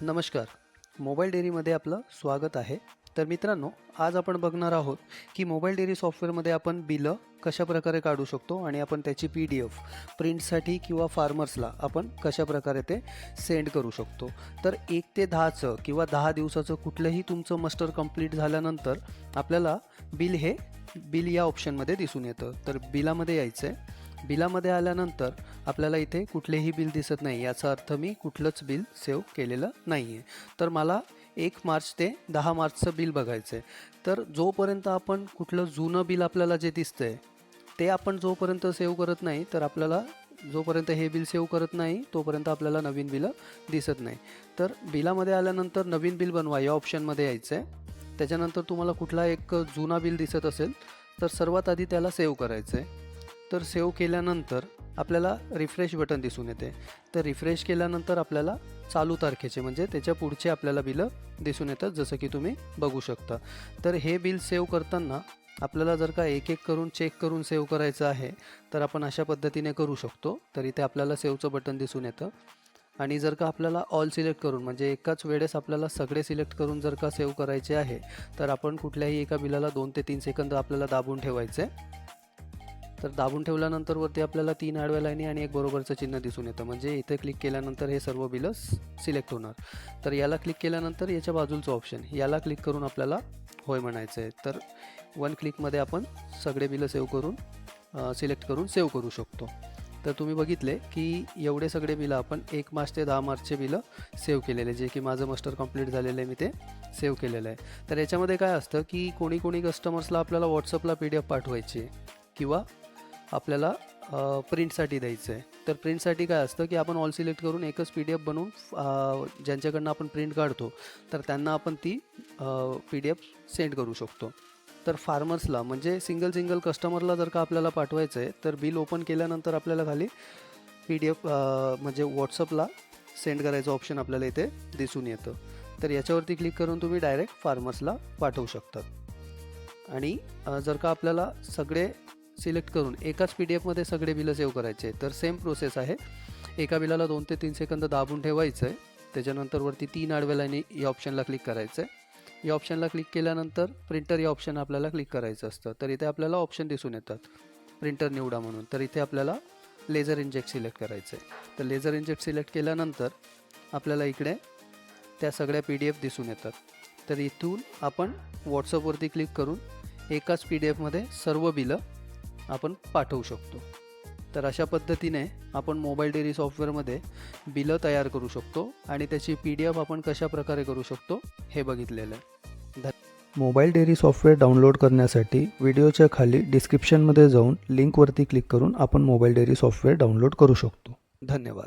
नमस्कार. मोबाईल डेअरीमध्ये आपलं स्वागत आहे. तर मित्रांनो आज आपण बघणार आहोत की मोबाईल डेअरी सॉफ्टवेअरमध्ये आपण बिलं कशा प्रकारे काढू शकतो आणि आपण त्याची पी डी एफ प्रिंटसाठी किंवा फार्मर्सला आपण कशा प्रकारे ते सेंड करू शकतो. तर एक ते दहाचं किंवा दहा दिवसाचं कुठलंही तुमचं मस्टर कंप्लीट झाल्यानंतर आपल्याला बिल हे बिल या ऑप्शनमध्ये दिसून येतं. तर बिलामध्ये यायचं आहे बिलामध्ये आल्यानंतर आपल्याला इथे कुठलेही बिल दिसत नाही याचा अर्थ मी कुठलंच बिल सेव्ह केलेलं नाही आहे तर मला एक मार्च ते दहा मार्चचं बिल बघायचं आहे तर जोपर्यंत आपण कुठलं जुनं बिल आपल्याला जे दिसतं आहे ते आपण जोपर्यंत सेव्ह करत नाही तर आपल्याला जोपर्यंत हे बिल सेव्ह करत नाही तोपर्यंत आपल्याला नवीन बिलं दिसत नाही. तर बिलामध्ये आल्यानंतर नवीन बिल बनवा या ऑप्शनमध्ये यायचं आहे त्याच्यानंतर तुम्हाला कुठला एक जुना बिल दिसत असेल तर सर्वात आधी त्याला सेव्ह करायचं आहे तर सेव्ह केल्यानंतर आपल्याला रिफ्रेश बटन दिसून येते. तर रिफ्रेश केल्यानंतर आपल्याला चालू तारखेचे म्हणजे त्याच्या पुढचे आपल्याला बिलं दिसून येतात जसं की तुम्ही बघू शकता. तर हे बिल सेव्ह करताना आपल्याला जर का एक एक करून चेक करून सेव्ह करायचं आहे तर आपण अशा पद्धतीने करू शकतो. तर इथे आपल्याला सेव्हचं बटन दिसून येतं. आणि जर का आपल्याला ऑल सिलेक्ट करून म्हणजे एकाच वेळेस आपल्याला सगळे सिलेक्ट करून जर का सेव्ह करायचे आहे तर आपण कुठल्याही एका बिलाला दोन ते तीन सेकंद आपल्याला दाबून ठेवायचे. तर दाबून ठेवल्यानंतर वरती आपल्याला तीन आडव्या लाईनी आणि एक बरोबरचं चिन्ह दिसून येतं. म्हणजे इथे क्लिक केल्यानंतर हे सर्व बिलं सिलेक्ट होणार. तर याला क्लिक केल्यानंतर याच्या बाजूचं ऑप्शन याला क्लिक करून आपल्याला होय म्हणायचं आहे. तर वन क्लिकमध्ये आपण सगळे बिलं सेव्ह करून सिलेक्ट करून सेव्ह करू शकतो. तर तुम्ही बघितले की एवढे सगळे बिलं आपण एक मार्च ते दहा मार्चचे बिलं सेव्ह केलेले जे की माझं मस्टर कंप्लीट झालेलं आहे मी ते सेव्ह केलेलं आहे. तर याच्यामध्ये काय असतं की कोणी कोणी कस्टमर्सला आपल्याला व्हॉट्सअपला पी डी एफ पाठवायची किंवा आपल्याला प्रिंटसाठी द्यायचं आहे. तर प्रिंटसाठी काय असतं की आपण ऑल सिलेक्ट करून एकच पी डी एफ बनवून ज्यांच्याकडनं आपण प्रिंट काढतो तर त्यांना आपण ती पी डी एफ सेंड करू शकतो. तर फार्मर्सला म्हणजे सिंगल सिंगल कस्टमरला जर का आपल्याला पाठवायचं आहे तर बिल ओपन केल्यानंतर आपल्याला खाली पी डी एफ म्हणजे व्हॉट्सअपला सेंड करायचं ऑप्शन आपल्याला इथे दिसून येतं. तर याच्यावरती क्लिक करून तुम्ही डायरेक्ट फार्मर्सला पाठवू शकतात. आणि जर का आपल्याला सगळे सिलेक्ट करून एकाच पी डी एफमध्ये सगळे बिलं सेव्ह करायचे. तर सेम प्रोसेस आहे. एका बिलाला दोन ते तीन सेकंद दाबून ठेवायचं आहे त्याच्यानंतर वरती तीन आडव्या लाईनी या ऑप्शनला क्लिक करायचं आहे या ऑप्शनला क्लिक केल्यानंतर प्रिंटर या ऑप्शन आपल्याला क्लिक करायचं असतं. तर इथे आपल्याला ऑप्शन दिसून येतात. प्रिंटर निवडा म्हणून. तर इथे आपल्याला लेझर इंजेक्ट सिलेक्ट करायचं आहे तर लेझर इंजेक्ट सिलेक्ट केल्यानंतर आपल्याला इकडे त्या सगळ्या पी डी एफ दिसून येतात. तर इथून आपण व्हॉट्सअपवरती क्लिक करून एकाच पी डी एफमध्ये सर्व बिलं आपण पाठवू शकतो. तर अशा पद्धतीने आपण मोबाईल डेअरी सॉफ्टवेअरमध्ये बिलं तयार करू शकतो आणि त्याची पी डी एफ आपण कशा प्रकारे करू शकतो हे बघितलेलं आहे. मोबाईल डेअरी सॉफ्टवेअर डाउनलोड करण्यासाठी व्हिडिओच्या खाली डिस्क्रिप्शनमध्ये जाऊन लिंकवरती क्लिक करून आपण मोबाईल डेअरी सॉफ्टवेअर डाउनलोड करू शकतो. धन्यवाद.